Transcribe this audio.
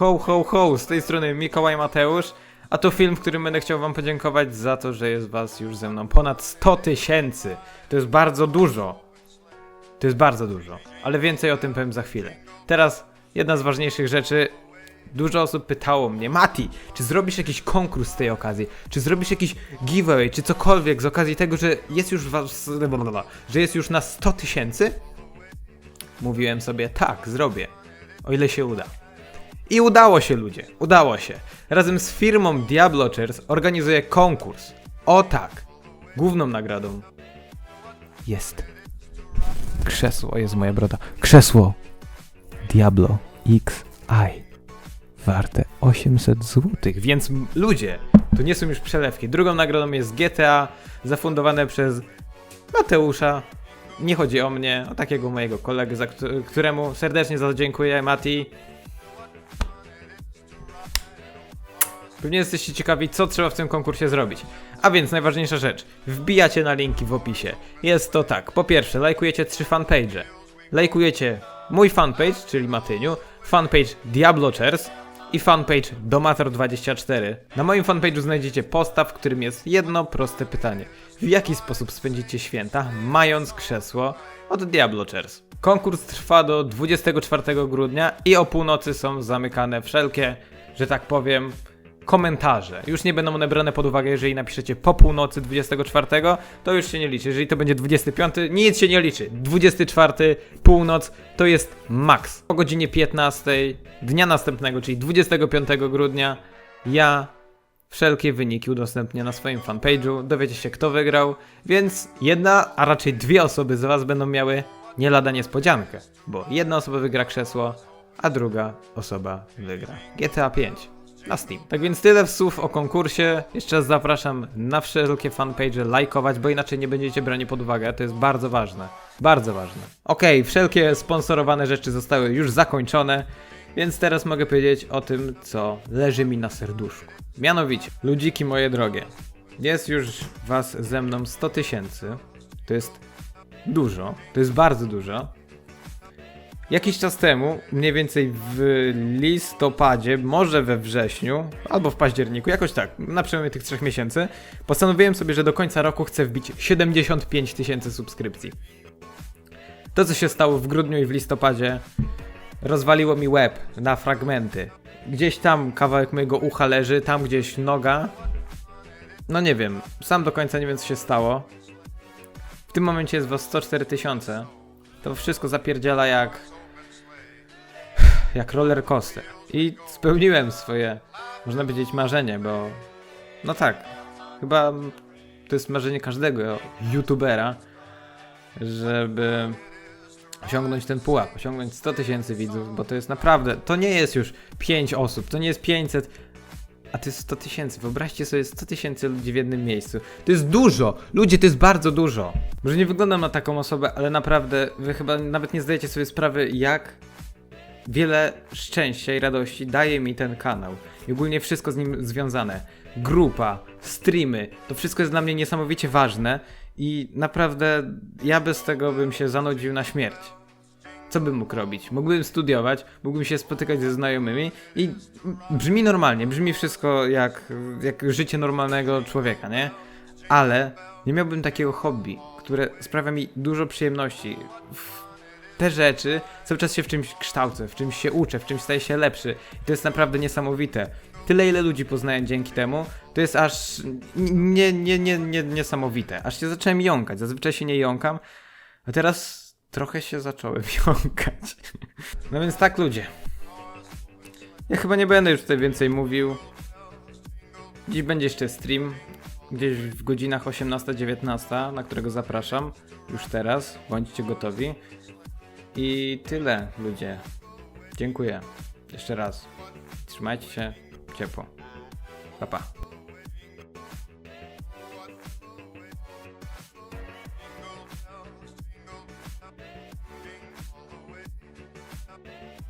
Ho, ho, ho, z tej strony Mikołaj Mateusz, a to film, w którym będę chciał wam podziękować za to, że jest was już ze mną ponad 100 tysięcy. To jest bardzo dużo. To jest bardzo dużo, ale więcej o tym powiem za chwilę. Teraz jedna z ważniejszych rzeczy. Dużo osób pytało mnie, Mati, czy zrobisz jakiś konkurs z tej okazji? Czy zrobisz jakiś giveaway, czy cokolwiek z okazji tego, że jest już was, że jest już na 100 tysięcy? Mówiłem sobie, tak, zrobię. O ile się uda. I udało się, ludzie, udało się. Razem z firmą Diablochers organizuję konkurs. O tak, główną nagrodą jest krzesło, jest moja broda. Krzesło Diablo XI warte 800 zł. Więc ludzie, to nie są już przelewki. Drugą nagrodą jest GTA zafundowane przez Mateusza. Nie chodzi o mnie, o takiego mojego kolegę, któremu serdecznie za to dziękuję, Mati. Pewnie jesteście ciekawi, co trzeba w tym konkursie zrobić. A więc najważniejsza rzecz. Wbijacie na linki w opisie. Jest to tak. Po pierwsze, lajkujecie trzy fanpage. Lajkujecie mój fanpage, czyli Matyniu, fanpage Diablochers i fanpage Domator24. Na moim fanpage'u znajdziecie postaw, w którym jest jedno proste pytanie. W jaki sposób spędzicie święta, mając krzesło od Diablochers? Konkurs trwa do 24 grudnia i o północy są zamykane wszelkie, że tak powiem, komentarze. Już nie będą one brane pod uwagę, jeżeli napiszecie po północy 24, to już się nie liczy. Jeżeli to będzie 25, nic się nie liczy. 24, północ to jest maks. O godzinie 15 dnia następnego, czyli 25 grudnia, ja wszelkie wyniki udostępnię na swoim fanpage'u, dowiecie się kto wygrał, więc jedna, a raczej dwie osoby z was będą miały nie lada niespodziankę, bo jedna osoba wygra krzesło, a druga osoba wygra GTA 5 na Steam. Tak więc tyle słów o konkursie. Jeszcze raz zapraszam na wszelkie fanpage lajkować, bo inaczej nie będziecie brani pod uwagę. To jest bardzo ważne. Bardzo ważne. Okej, wszelkie sponsorowane rzeczy zostały już zakończone, więc teraz mogę powiedzieć o tym, co leży mi na serduszku. Mianowicie, ludziki moje drogie, jest już was ze mną 100 tysięcy. To jest dużo, to jest bardzo dużo. Jakiś czas temu, mniej więcej w listopadzie, może we wrześniu, albo w październiku, jakoś tak, na przełomie tych trzech miesięcy, postanowiłem sobie, że do końca roku chcę wbić 75 tysięcy subskrypcji. To, co się stało w grudniu i w listopadzie, rozwaliło mi łeb na fragmenty. Gdzieś tam kawałek mojego ucha leży, tam gdzieś noga. No nie wiem, sam do końca nie wiem, co się stało. W tym momencie jest was 104 tysiące. To wszystko zapierdziela jak jak roller coaster. I spełniłem swoje, można powiedzieć, marzenie, bo no tak, chyba to jest marzenie każdego youtubera, żeby osiągnąć ten pułap, osiągnąć 100 tysięcy widzów, bo to jest naprawdę, to nie jest już 5 osób, to nie jest 500, a to jest 100 tysięcy. Wyobraźcie sobie 100 tysięcy ludzi w jednym miejscu. To jest dużo! Ludzie, to jest bardzo dużo! Może nie wyglądam na taką osobę, ale naprawdę, wy chyba nawet nie zdajecie sobie sprawy, jak wiele szczęścia i radości daje mi ten kanał. I ogólnie wszystko z nim związane. Grupa, streamy, to wszystko jest dla mnie niesamowicie ważne i naprawdę ja bez tego bym się zanudził na śmierć. Co bym mógł robić? Mógłbym studiować, mógłbym się spotykać ze znajomymi i brzmi normalnie, brzmi wszystko jak, jak życie normalnego człowieka, nie? Ale nie miałbym takiego hobby, które sprawia mi dużo przyjemności. W te rzeczy cały czas się w czymś kształcę, w czymś się uczę, w czymś staję się lepszy. I to jest naprawdę niesamowite. Tyle ile ludzi poznałem dzięki temu, to jest aż nie, nie, nie, nie, niesamowite. Aż się zacząłem jąkać. Zazwyczaj się nie jąkam, a teraz trochę się zacząłem jąkać. No więc tak ludzie. Ja chyba nie będę już tutaj więcej mówił. Dziś będzie jeszcze stream, gdzieś w godzinach 18-19, na którego zapraszam już teraz. Bądźcie gotowi. I tyle, ludzie. Dziękuję. Jeszcze raz. Trzymajcie się ciepło. Pa, pa.